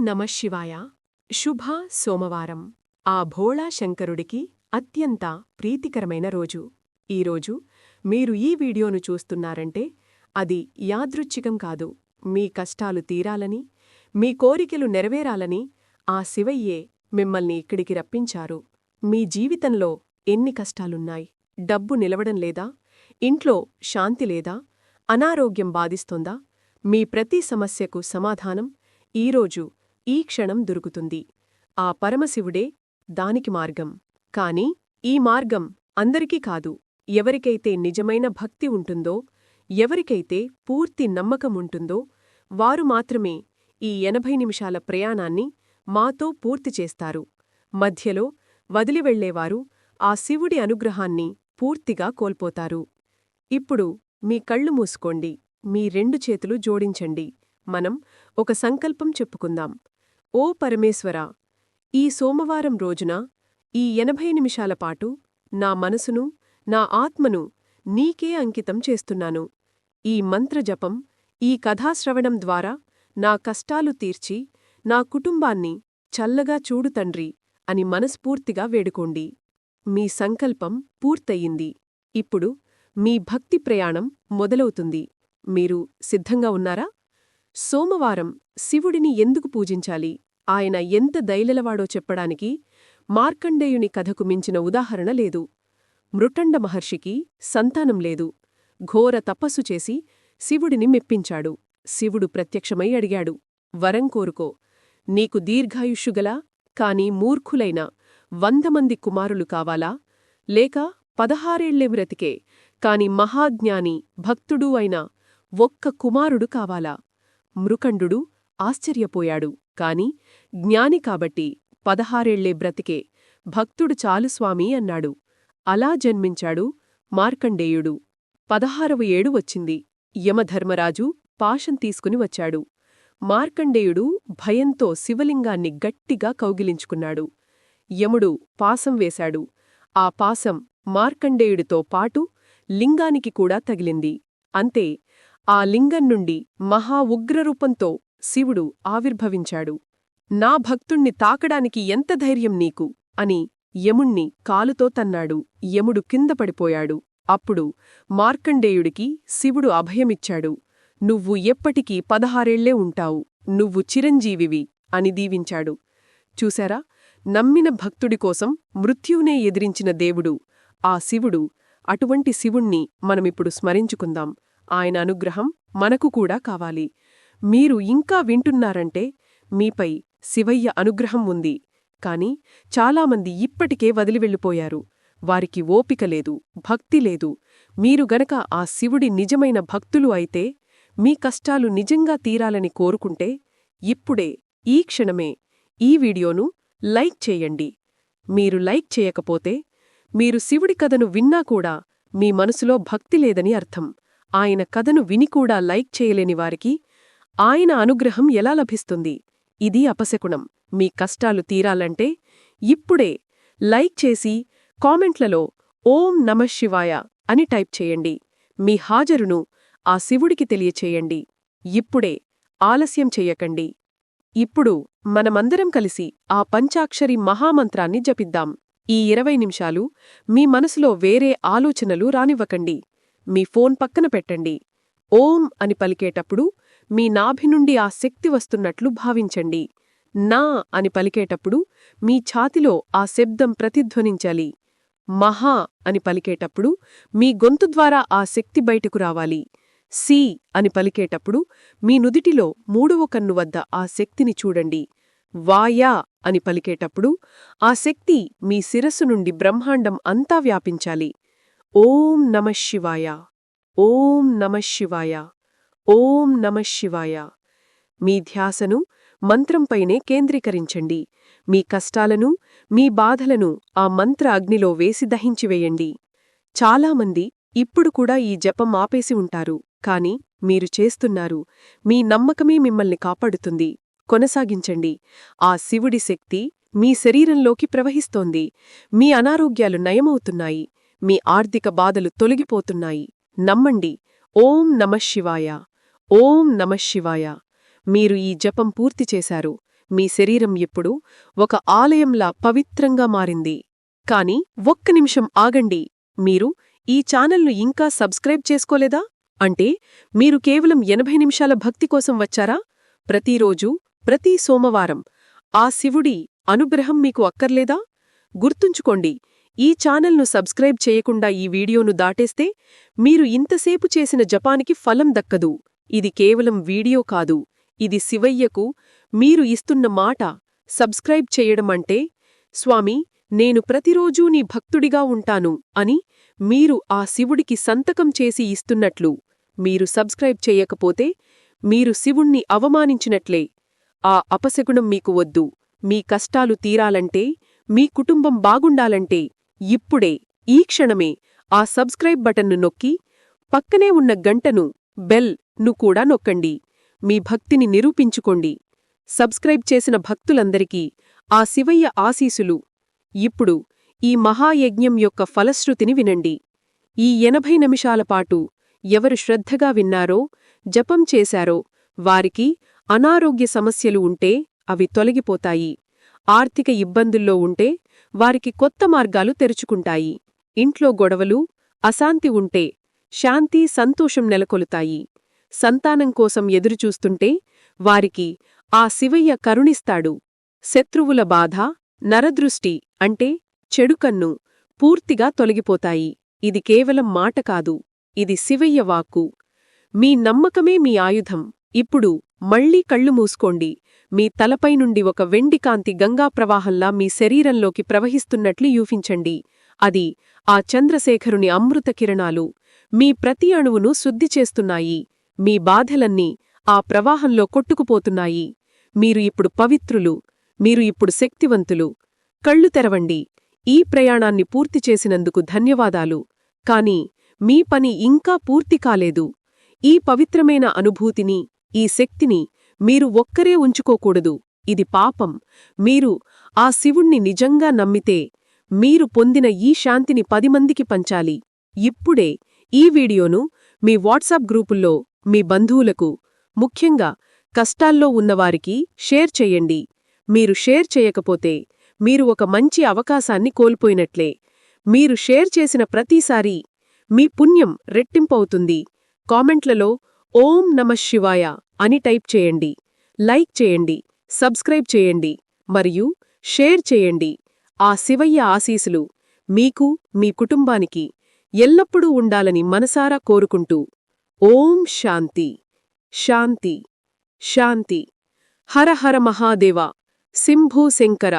నమశివాయ శుభ సోమవారం. ఆ భోళా శంకరుడికి అత్యంత ప్రీతికరమైన రోజు. ఈరోజు మీరు ఈ వీడియోను చూస్తున్నారంటే అది యాదృచ్ఛికం కాదు. మీ కష్టాలు తీరాలని మీ కోరికలు నెరవేరాలని ఆ శివయ్యే మిమ్మల్ని ఇక్కడికి రప్పించారు. మీ జీవితంలో ఎన్ని కష్టాలున్నాయి? డబ్బు నిలవడం లేదా? ఇంట్లో శాంతి లేదా? అనారోగ్యం బాధిస్తోందా? మీ ప్రతి సమస్యకు సమాధానం ఈరోజు ఈ క్షణం దొరుకుతుంది. ఆ పరమశివుడే దానికి మార్గం. కాని ఈ మార్గం అందరికీ కాదు. ఎవరికైతే నిజమైన భక్తి ఉంటుందో ఎవరికైతే పూర్తి నమ్మకం ఉంటుందో వారు మాత్రమే ఈ ఎనభై నిమిషాల ప్రయాణాన్ని మాతో పూర్తి చేస్తారు. మధ్యలో వదిలివెళ్ళేవారు ఆ శివుడి అనుగ్రహాన్ని పూర్తిగా కోల్పోతారు. ఇప్పుడు మీ కళ్ళు మూసుకోండి. మీ రెండు చేతులు జోడించండి. మనం ఒక సంకల్పం చెప్పుకుందాం. ఓ పరమేశ్వరా ఈ సోమవారం రోజున ఈ ఎనభై నిమిషాల పాటు నా మనసును నా ఆత్మను నీకే అంకితం చేస్తున్నాను. ఈ మంత్రజపం ఈ కథాశ్రవణం ద్వారా నా కష్టాలు తీర్చి నా కుటుంబాన్ని చల్లగా చూడు తండ్రి అని మనస్ఫూర్తిగా వేడుకోండి. మీ సంకల్పం పూర్తయింది. ఇప్పుడు మీ భక్తి ప్రయాణం మొదలవుతుంది. మీరు సిద్ధంగా ఉన్నారా? సోమవారం శివుడిని ఎందుకు పూజించాలి? ఆయన ఎంత దైలలవాడో చెప్పడానికి మార్కండేయుని కథకు మించిన ఉదాహరణ లేదు. మృటండ మహర్షికి సంతానం లేదు. ఘోర తపస్సు చేసి శివుడిని మెప్పించాడు. శివుడు ప్రత్యక్షమై అడిగాడు వరం కోరుకో. నీకు దీర్ఘాయుష్యుగలా కాని మూర్ఖులైన వందమంది కుమారులు కావాలా? లేక పదహారేళ్ళే బ్రతికే కాని మహాజ్ఞాని భక్తుడూ అయిన ఒక్క కుమారుడు కావాలా? మృకండు ఆశ్చర్యపోయాడు. కాని జ్ఞాని కాబట్టి పదహారేళ్ళే బ్రతికే భక్తుడు చాలుస్వామీ అన్నాడు. అలా జన్మించాడు మార్కండేయుడు. పదహారవ ఏడు వచ్చింది. యమధర్మరాజు పాశం తీసుకుని వచ్చాడు. మార్కండేయుడు భయంతో శివలింగాన్ని గట్టిగా కౌగిలించుకున్నాడు. యముడు పాసం వేశాడు. ఆ పాసం మార్కండేయుడితో పాటు లింగానికి కూడా తగిలింది. అంతే ఆ లింగం నుండి మహా ఉగ్రరూపంతో శివుడు ఆవిర్భవించాడు. నా భక్తుణ్ణి తాకడానికి ఎంత ధైర్యం నీకు? అని యముణ్ణి కాలుతో తన్నాడు. యముడు కింద పడిపోయాడు. అప్పుడు మార్కండేయుడికి శివుడు అభయమిచ్చాడు. నువ్వు ఎప్పటికీ పదహారేళ్ళే ఉంటావు. నువ్వు చిరంజీవివి అని దీవించాడు. చూశారా? నమ్మిన భక్తుడికోసం మృత్యువునే ఎదిరించిన దేవుడు. ఆ శివుడు అటువంటి శివుణ్ణి మనమిప్పుడు స్మరించుకుందాం. ఆయన అనుగ్రహం మనకు కూడా కావాలి. మీరు ఇంకా వింటున్నారంటే మీపై శివయ్య అనుగ్రహం ఉంది. కాని చాలామంది ఇప్పటికే వదిలివెళ్ళిపోయారు. వారికి ఓపిక లేదు భక్తి లేదు. మీరు గనక ఆ శివుడి నిజమైన భక్తులు అయితే మీ కష్టాలు నిజంగా తీరాలని కోరుకుంటే ఇప్పుడే ఈ క్షణమే ఈ వీడియోను లైక్ చేయండి. మీరు లైక్ చేయకపోతే మీరు శివుడి కథను విన్నా కూడా మీ మనసులో భక్తి లేదని అర్థం. ఆయన కథను విని కూడా లైక్ చేయలేని వారికి ఆయన అనుగ్రహం ఎలా లభిస్తుంది? ఇది అపశకుణం మీ కష్టాలు తీరాలంటే ఇప్పుడే లైక్ చేసి కామెంట్లలో ఓం నమశివాయ అని టైప్ చేయండి. మీ హాజరును ఆ శివుడికి తెలియచేయండి. ఇప్పుడే ఆలస్యం చెయ్యకండి ఇప్పుడు మనమందరం కలిసి ఆ పంచాక్షరి మహామంత్రాన్ని జపిద్దాం. ఈ ఇరవై నిమిషాలు మీ మనసులో వేరే ఆలోచనలు రానివ్వకండి. మీ ఫోన్ పక్కన పెట్టండి. ఓం అని పలికేటప్పుడు మీ నాభి నుండి ఆ శక్తి వస్తున్నట్లు భావించండి. నా అని పలికేటప్పుడు మీ ఛాతిలో ఆ శబ్దం ప్రతిధ్వనించాలి. మహా అని పలికేటప్పుడు మీ గొంతు ద్వారా ఆ శక్తి బయటకు రావాలి. సి అని పలికేటప్పుడు మీ నుదిటిలో మూడవ కన్ను వద్ద ఆ శక్తిని చూడండి. వాయా అని పలికేటప్పుడు ఆ శక్తి మీ శిరస్సు నుండి బ్రహ్మాండం అంతా వ్యాపించాలి. ఓం నమశివాయ ఓం నమశివాయ ఓం నమశివాయ మీ ధ్యాసను మంత్రంపైనే కేంద్రీకరించండి. మీ కష్టాలను మీ బాధలను ఆ మంత్ర అగ్నిలో వేసి దహించివేయండి చాలామంది ఇప్పుడు కూడా ఈ జపం ఆపేసి ఉంటారు. కాని మీరు చేస్తున్నారు. మీ నమ్మకమే మిమ్మల్ని కాపాడుతుంది. కొనసాగించండి. ఆ శివుడి శక్తి మీ శరీరంలోకి ప్రవహిస్తోంది. మీ అనారోగ్యాలు నయమవుతున్నాయి. మీ ఆర్థిక బాధలు తొలగిపోతున్నాయి. నమ్మండి. ఓం నమశివాయ ఓం నమశివాయ మీరు ఈ జపం పూర్తి చేశారు. మీ శరీరం ఇప్పుడు ఒక ఆలయంలా పవిత్రంగా మారింది. కాని ఒక్క నిమిషం ఆగండి. మీరు ఈ ఛానల్ను ఇంకా సబ్స్క్రైబ్ చేసుకోలేదా? అంటే మీరు కేవలం ఎనభై నిమిషాల భక్తి కోసం వచ్చారా? ప్రతిరోజు ప్రతి సోమవారం ఆ శివుడి అనుగ్రహం మీకు అక్కర్లేదా? గుర్తుంచుకోండి. ఈ ఛానల్ను సబ్స్క్రైబ్ చేయకుండా ఈ వీడియోను దాటేస్తే మీరు ఇంతసేపు చేసిన జపానికి ఫలం దక్కదు. ఇది కేవలం వీడియో కాదు. ఇది శివయ్యకు మీరు ఇస్తున్న మాట సబ్స్క్రైబ్ చేయడమంటే స్వామి నేను ప్రతిరోజూ నీ భక్తుడిగా ఉంటాను అని మీరు ఆ శివుడికి సంతకం చేసి ఇస్తున్నట్లు. మీరు సబ్స్క్రైబ్ చేయకపోతే మీరు శివుణ్ణి అవమానించినట్లే. ఆ అపశగుణం మీకు వద్దు. మీ కష్టాలు తీరాలంటే మీ కుటుంబం బాగుండాలంటే ఇప్పుడే ఈ క్షణమే ఆ సబ్స్క్రైబ్ బటన్ను నొక్కి పక్కనే ఉన్న గంటను బెల్ను కూడా నొక్కండి. మీ భక్తిని నిరూపించుకోండి. సబ్స్క్రైబ్ చేసిన భక్తులందరికీ ఆ శివయ్య ఆశీసులు ఇప్పుడు ఈ మహాయజ్ఞం యొక్క ఫలశ్రుతిని వినండి. ఈ ఎనభై నిమిషాల పాటు ఎవరు శ్రద్ధగా విన్నారో జపం చేశారో వారికి అనారోగ్య సమస్యలు ఉంటే అవి తొలగిపోతాయి. ఆర్థిక ఇబ్బందుల్లో ఉంటే వారికి కొత్త మార్గాలు తెరుచుకుంటాయి. ఇంట్లో గొడవలు అశాంతి ఉంటే శాంతి సంతోషం నెలకొలుతాయి. సంతానం కోసం ఎదురుచూస్తుంటే వారికి ఆ శివయ్య కరుణిస్తాడు. శత్రువుల బాధ నరదృష్టి అంటే చెడుకన్ను పూర్తిగా తొలగిపోతాయి. ఇది కేవలం మాట కాదు. ఇది శివయ్య వాక్కు. మీ నమ్మకమే మీ ఆయుధం. ఇప్పుడు మళ్ళీ కళ్ళు మూసుకోండి. మీ తలపై నుండి ఒక వెండి కాంతి గంగా ప్రవాహంలా మీ శరీరంలోకి ప్రవహిస్తున్నట్లు యూహించండి అది ఆ చంద్రశేఖరుని అమృత కిరణాలు. మీ ప్రతి అణువును శుద్ధి చేస్తున్నాయి. మీ బాధలన్నీ ఆ ప్రవాహంలో కొట్టుకుపోతున్నాయి. మీరు ఇప్పుడు పవిత్రులు. మీరు ఇప్పుడు శక్తివంతులు. కళ్ళు తెరవండి. ఈ ప్రయాణాన్ని పూర్తి చేసినందుకు ధన్యవాదాలు. కాని మీ పని ఇంకా పూర్తి కాలేదు. ఈ పవిత్రమైన అనుభూతిని ఈ శక్తిని మీరు ఒక్కరే ఉంచుకోకూడదు. ఇది పాపం. మీరు ఆ శివుణ్ణి నిజంగా నమ్మితే మీరు పొందిన ఈ శాంతిని పది మందికి పంచాలి. ఇప్పుడే ఈ వీడియోను మీ వాట్సాప్ గ్రూపుల్లో మీ బంధువులకు ముఖ్యంగా కష్టాల్లో ఉన్నవారికి షేర్ చెయ్యండి మీరు షేర్ చేయకపోతే మీరు ఒక మంచి అవకాశాన్ని కోల్పోయినట్లే. మీరు షేర్ చేసిన ప్రతిసారీ మీ పుణ్యం రెట్టింపవుతుంది. కామెంట్లలో ఓం నమ శివాయ అని టైప్ చేయండి లైక్ చేయండి సబ్స్క్రైబ్ చేయండి మరియు షేర్ చేయండి. ఆ శివయ్య ఆశీసులు మీకు మీ కుటుంబానికి ఎల్లప్పుడూ ఉండాలని మనసారా కోరుకుంటూ ఓం శాంతి శాంతి శాంతి. హర హర మహాదేవ శంభూ శంకర.